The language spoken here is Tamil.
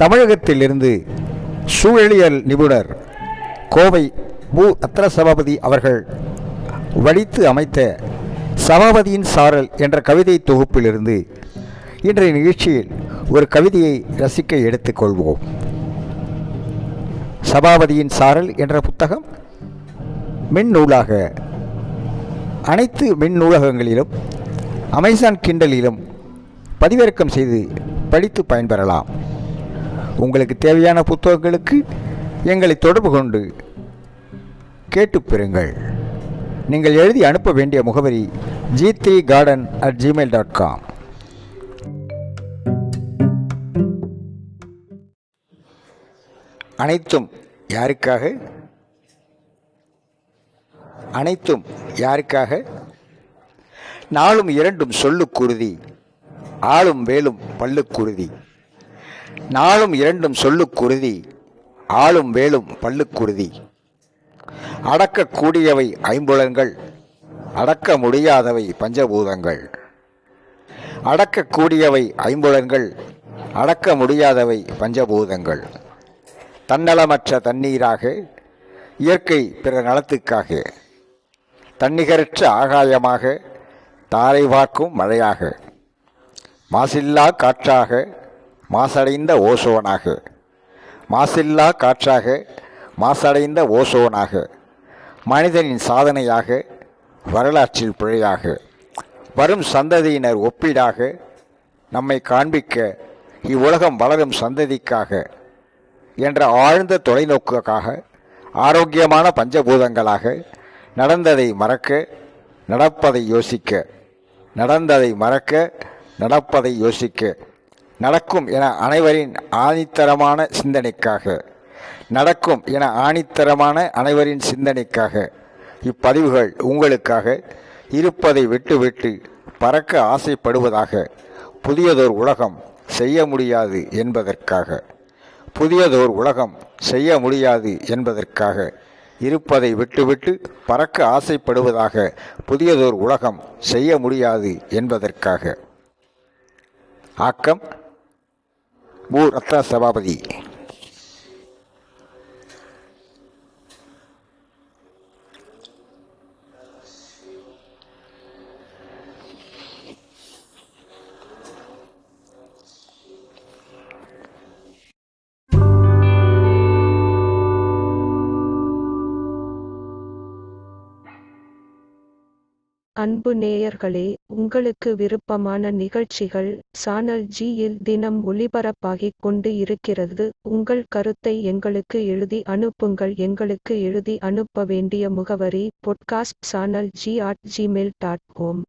தமிழகத்திலிருந்து சூழலியல் நிபுணர் கோவை மு. அத்திர சபாபதி அவர்கள் வடித்து அமைத்த சபாபதியின் சாரல் என்ற கவிதை தொகுப்பிலிருந்து இன்றைய நிகழ்ச்சியில் ஒரு கவிதையை ரசிக்க எடுத்துக்கொள்வோம் சபாபதியின் சாரல் என்ற புத்தகம் மின் நூலாக அனைத்து மின் நூலகங்களிலும் அமேசான் கிண்டலிலும் பதிவிறக்கம் செய்து படித்து பயன்பெறலாம். உங்களுக்கு தேவையான புத்தகங்களுக்கு எங்களை தொடர்பு கொண்டு கேட்டு பெறுங்கள். நீங்கள் எழுதி அனுப்ப வேண்டிய முகவரி G three garden at Gmail dot com. அனைத்தும் யாருக்காக? அனைத்தும் யாருக்காக? நாளும் இரண்டும் சொல்லுக்குருதி ஆளும் வேலும் பல்லுக்குருதி நாளும் இரண்டும் சொல்லுக்குருதி ஆளும் வேலும் பல்லுக்குருதி அடக்கக்கூடியவை ஐம்புலன்கள் அடக்க முடியாதவை பஞ்சபூதங்கள். அடக்கக்கூடியவை ஐம்புலன்கள் அடக்க முடியாதவை பஞ்சபூதங்கள். தன்னலமற்ற தண்ணீராக இயற்கை பிற நலத்துக்காக. தன்னிகரற்ற ஆகாயமாக தாரை பார்க்கும் மழையாக. மாசில்லா காற்றாக மாசடைந்த ஓசோனாக. மாசில்லா காற்றாக மாசடைந்த ஓசோனாக. மனிதனின் சாதனையாக வரலாற்றில் பிழையாக. வரும் சந்ததியினர் ஒப்பீடாக நம்மை காண்பிக்க இவ்வுலகம் வளரும் சந்ததிக்காக என்ற ஆழ்ந்த தொலைநோக்குக்காக ஆரோக்கியமான பஞ்சபூதங்களாக நடந்ததை மறக்க நடப்பதை யோசிக்க. நடந்ததை மறக்க நடப்பதை யோசிக்க. நடக்கும் என அனைவரின் ஆணித்தரமான சிந்தனைக்காக. நடக்கும் என ஆணித்தரமான அனைவரின் சிந்தனைக்காக. இப்பதிவுகள் உங்களுக்காக. இருப்பதை விட்டுவிட்டு பறக்க ஆசைப்படுவதாக. புதியதோர் உலகம் செய்ய முடியாது என்பதற்காக. புதியதோர் உலகம் செய்ய முடியாது என்பதற்காக. இருப்பதை விட்டுவிட்டு பறக்க ஆசைப்படுவதாக. புதியதோர் உலகம் செய்ய முடியாது என்பதற்காக. ஆக்கம். மு ரத்ன சபாபதி அன்பு நேயர்களே உங்களுக்கு விருப்பமான நிகழ்ச்சிகள் சானல் ஜியில் தினம் ஒளிபரப்பாகிக் கொண்டு இருக்கிறது. உங்கள் கருத்தை எங்களுக்கு எழுதி அனுப்புங்கள். எங்களுக்கு எழுதி அனுப்ப வேண்டிய முகவரி podcast channel G at Gmail dot com